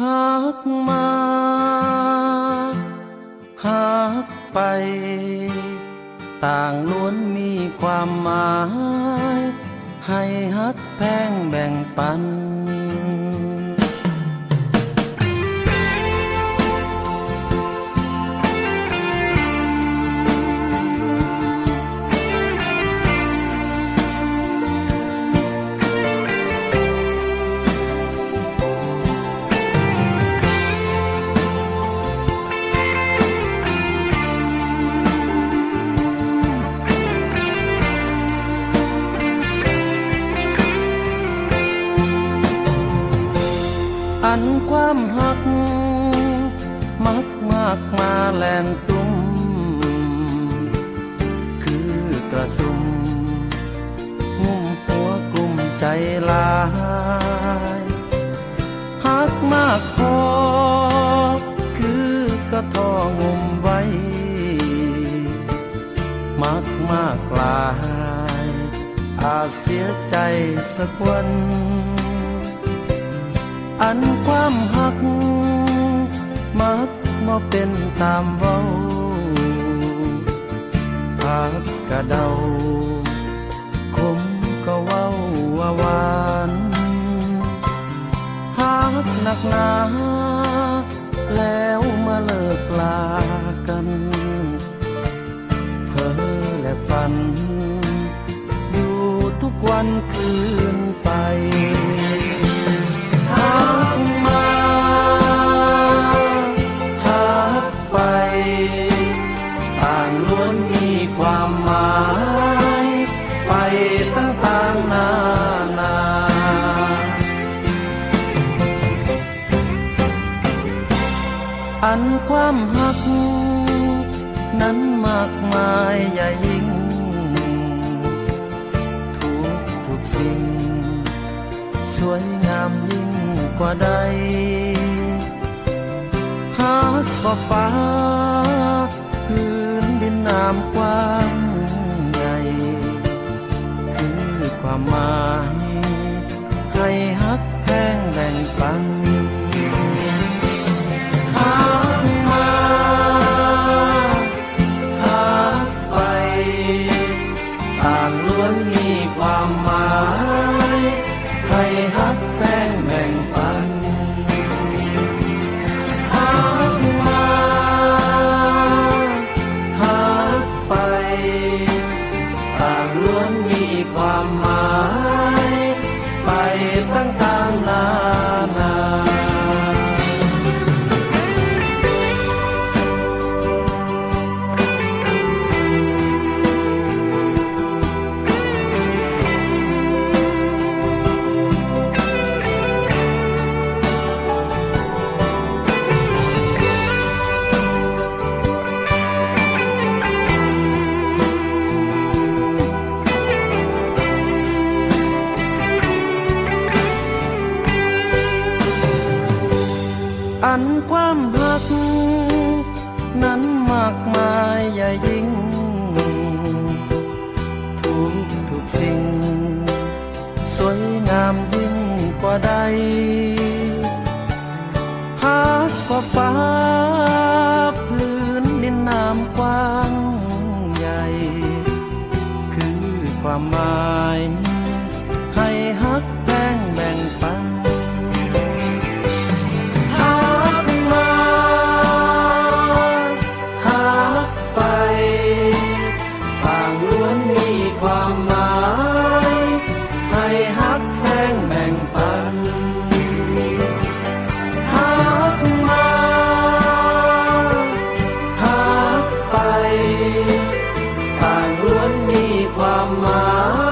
หักมาหักไป ต่างล้วนมีความหมาย ให้ฮักแพงแบ่งปัน อันความหัก มักมากมาแลนตุ้ม คือกระสุมงุ่มหัวกลุ่มใจลายหักมากพอ คือกระทองุมไว้ มักมากลาย อาจเสียใจสักวัน อันความหัก มักบ่เป็นตามเว้าหักกะเดาคมก็เว้าว่าหวานหักหนักหนาแล้วมาเลิกลากันเพ้อและฝัน อยู่ทุกวันคืนไป นความหัก นั้นมากมายใหญ่ยิ่ง ทุกทุกสิ่ง สวยงามยิ่งกว่าใดหากบ่ฟ้าพื้นดินน้ำกว้างใหญ่ คือความหมาย ต่างล้วนมีความหมายให้ฮักแป้งแบ่งปันฮักมาฮักไป ต่างล้วนมีความหมาย อันความหัก นั้นมากมายใหญ่ยิ่งทุกทุกสิ่ง สวยงามยิ่งกว่าใดหากว่าฟ้าพื้นดินน้ำกว้างใหญ่ คือความหมาย ฮักแพงแบ่งปันฮักมาฮักไปต่างล้วนมีความหมาย